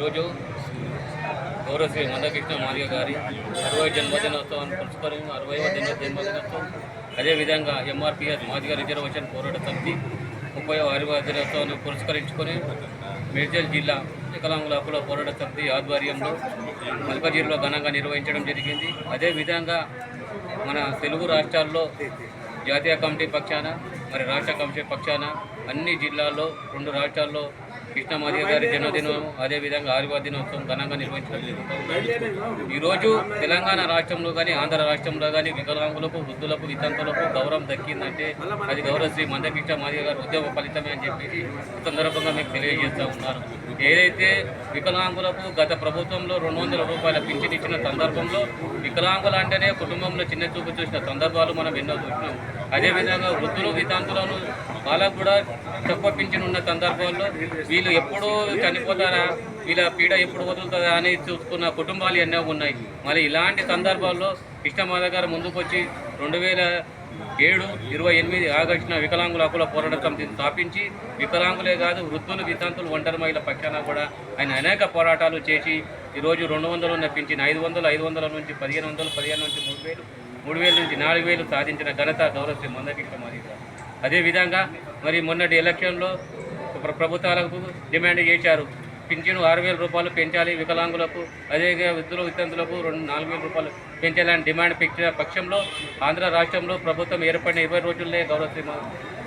ఈరోజు గౌరవ శ్రీ మందకృష్ణ మాదిగ గారి అరవై జన్మదినోత్సవాన్ని పురస్కరి అరవైవ జన్మ జన్మదినోత్సవం అదేవిధంగా ఎంఆర్పిఎస్ మాదిగ రిజర్వేషన్ పోరాట సమితి ముప్పై అరవై దినోత్సవాన్ని పురస్కరించుకొని మేడ్చల్ జిల్లా వికలాంగుల హక్కుల పోరాట సమితి ఆధ్వర్యంలో మల్కజీరులో ఘనంగా నిర్వహించడం జరిగింది. అదేవిధంగా మన తెలుగు రాష్ట్రాల్లో జాతీయ కమిటీ పక్షాన మరి రాష్ట్ర కమిటీ పక్షాన అన్ని జిల్లాల్లో రెండు రాష్ట్రాల్లో కృష్ణమాదిగ గారి జన్మదినం అదేవిధంగా ఆదివార దినోత్సవం ఘనంగా నిర్వహించడం జరుగుతుంది ఈరోజు తెలంగాణ రాష్ట్రంలో కానీ ఆంధ్ర రాష్ట్రంలో కానీ వికలాంగులకు వృద్ధులకు వితంతులకు గౌరవం దక్కిందంటే అది గౌరవశ్రీ మందకృష్ణ మాదిగ గారి ఉద్యోగ ఫలితమే అని చెప్పేసి ఈ సందర్భంగా మీకు తెలియజేస్తూ ఉన్నారు ఏదైతే వికలాంగులకు గత ప్రభుత్వంలో రెండు వందల రూపాయల పింఛన్ ఇచ్చిన సందర్భంలో వికలాంగులు అంటేనే కుటుంబంలో చిన్న చూపు చూసిన సందర్భాలు మనం ఎన్నో చూసినాం. అదేవిధంగా వృద్ధులు వితాంతులను వాళ్ళకు కూడా తక్కువ పింఛన్ ఉన్న సందర్భాల్లో వీళ్ళు ఎప్పుడు చనిపోతారా? వీళ్ళ పీడ ఎప్పుడు వదులుతుందా అని చూసుకున్న కుటుంబాలు ఎన్నో ఉన్నాయి. మరి ఇలాంటి సందర్భాల్లో కృష్ణమాధ గారు ముందుకొచ్చి రెండు వేల ఏడు ఇరవై ఎనిమిది ఆగస్టున వికలాంగుల హక్కుల పోరాట సమితిని స్థాపించి వికలాంగులే కాదు వృద్ధులు వితాంతులు ఒంటరి మహిళల పక్షాన కూడా ఆయన అనేక పోరాటాలు చేసి ఈరోజు రెండు వందలు ఉన్న ఐదు వందలు ఐదు వందల నుంచి పదిహేను వందలు పదిహేను నుంచి మూడు వేలు మూడు వేల నుంచి నాలుగు వేలు సాధించిన ఘనత గౌరవ శ్రీ మందకృష్ణ మాదిగ అదేవిధంగా మరి మొన్నటి ఎలక్షన్లో ప్రభుత్వాలకు డిమాండ్ చేశారు. పింఛను ఆరు వేల రూపాయలు పెంచాలి వికలాంగులకు అదేవిధంగా వృద్ధుల వితంతులకు రెండు నాలుగు వేల రూపాయలు పెంచాలని డిమాండ్ పెట్టిన పక్షంలో ఆంధ్ర రాష్ట్రంలో ప్రభుత్వం ఏర్పడిన ఇరవై రోజుల్లో గౌరవ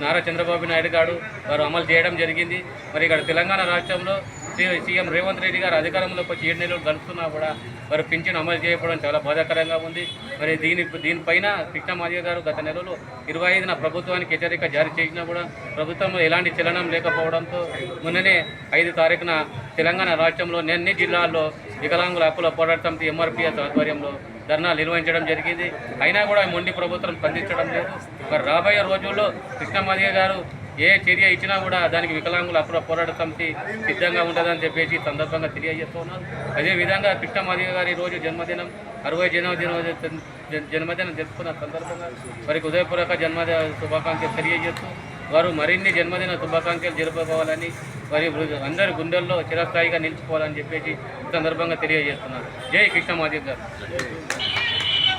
నారా చంద్రబాబు నాయుడు గారు వారు అమలు చేయడం జరిగింది. మరి ఇక్కడ తెలంగాణ రాష్ట్రంలో సీఎం రేవంత్ రెడ్డి గారు అధికారంలోకి వచ్చి ఏడు నెలలు గడుపుతున్నా కూడా మరి పింఛన్ అమలు చేయకపోవడం చాలా బాధాకరంగా ఉంది. మరి దీని దీనిపైన కృష్ణమాదిగ గారు గత నెలలో ఇరవై ఐదున ప్రభుత్వానికి హెచ్చరిక జారీ చేసినా కూడా ప్రభుత్వంలో ఎలాంటి చలనం లేకపోవడంతో మొన్ననే ఐదు తారీఖున తెలంగాణ రాష్ట్రంలో అన్ని జిల్లాల్లో వికలాంగుల హక్కుల పోరాట ఎంఆర్పిఎస్ ఆధ్వర్యంలో ధర్నాలు నిర్వహించడం జరిగింది. అయినా కూడా మొండి ప్రభుత్వం స్పందించడం లేదు. మరి రాబోయే రోజుల్లో కృష్ణమాదిగ గారు ఏ చర్య ఇచ్చినా కూడా దానికి వికలాంగులు అప్పుడు పోరాట సమితి సిద్ధంగా ఉంటుందని చెప్పేసి సందర్భంగా తెలియజేస్తున్నారు అదేవిధంగా కృష్ణమాదిగ గారి రోజు జన్మదినం అరవై జన్మదిన జన్మదినం జరుపుకున్న సందర్భంగా వారికి ఉదయపూర్వక జన్మదిన శుభాకాంక్షలు తెలియజేస్తూ వారు మరిన్ని జన్మదిన శుభాకాంక్షలు జరుపుకోవాలని వారి వృ- అందరి గుండెల్లో చిరస్థాయిగా నిలిచిపోవాలని చెప్పేసి సందర్భంగా తెలియజేస్తున్నారు జై కృష్ణమాదిగ గారు.